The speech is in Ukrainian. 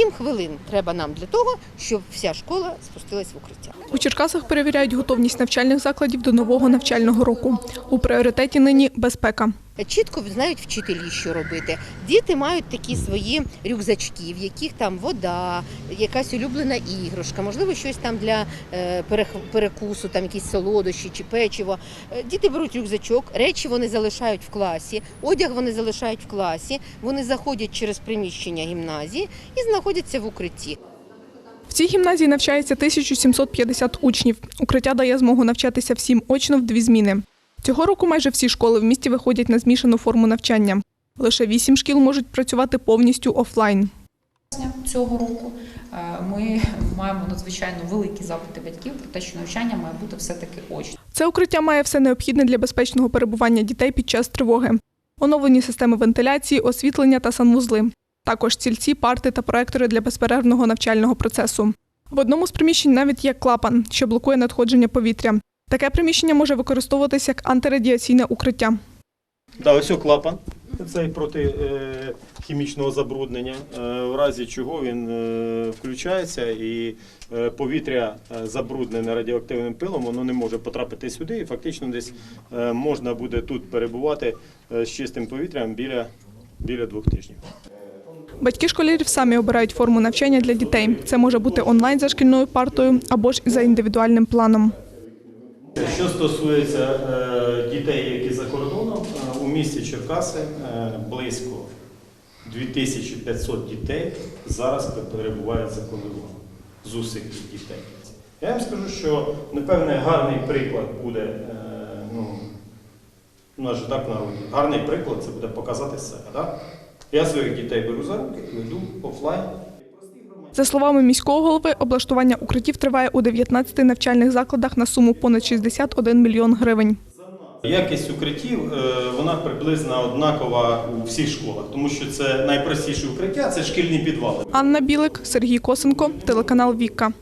Сім хвилин треба нам для того, щоб вся школа спустилась в укриття. У Черкасах перевіряють готовність навчальних закладів до нового навчального року. У пріоритеті нині безпека. Чітко знають вчителі, що робити. Діти мають такі свої рюкзачки, в яких там вода, якась улюблена іграшка, можливо, щось там для е, перекусу, там якісь солодощі чи печиво. Е, Діти беруть рюкзачок, речі вони залишають в класі, одяг вони залишають в класі, вони заходять через приміщення гімназії і знаходяться в укритті. В цій гімназії навчається 1750 учнів. Укриття дає змогу навчатися всім очно в дві зміни. Цього року майже всі школи в місті виходять на змішану форму навчання. Лише вісім шкіл можуть працювати повністю офлайн. цього року е, ми маємо надзвичайно великі запити батьків про те, що навчання має бути все-таки очно. Це укриття має все необхідне для безпечного перебування дітей під час тривоги. Оновлені системи вентиляції, освітлення та санвузли. Також стільці, парти та проектори для безперервного навчального процесу. В одному з приміщень навіть є клапан, що блокує надходження повітря. Таке приміщення може використовуватися як антирадіаційне укриття. Да, ось клапан. Це проти е, хімічного забруднення, е, в разі чого він е, включається і повітря забруднене радіоактивним пилом, воно не може потрапити сюди і фактично десь можна буде тут перебувати з чистим повітрям біля, біля двох тижнів. Батьки школярів самі обирають форму навчання для дітей. Це може бути онлайн за шкільною партою або ж за індивідуальним планом. Що стосується е, дітей, які за кордоном, е, у місті Черкаси е, близько 2500 дітей зараз перебувають за кордоном з усіх дітей. Я вам скажу, що напевне гарний приклад буде, ну, у нас же так народі, гарний приклад це буде показати себе. Да? Я своїх дітей беру за руки веду офлайн. За словами міського голови, облаштування укриттів триває у 19 навчальних закладах на суму понад 61 мільйон гривень. Якість укриттів е, вона приблизно однакова у всіх школах, тому що це найпростіше укриття це шкільні підвали. Анна Білик, Сергій Косенко, телеканал Віка.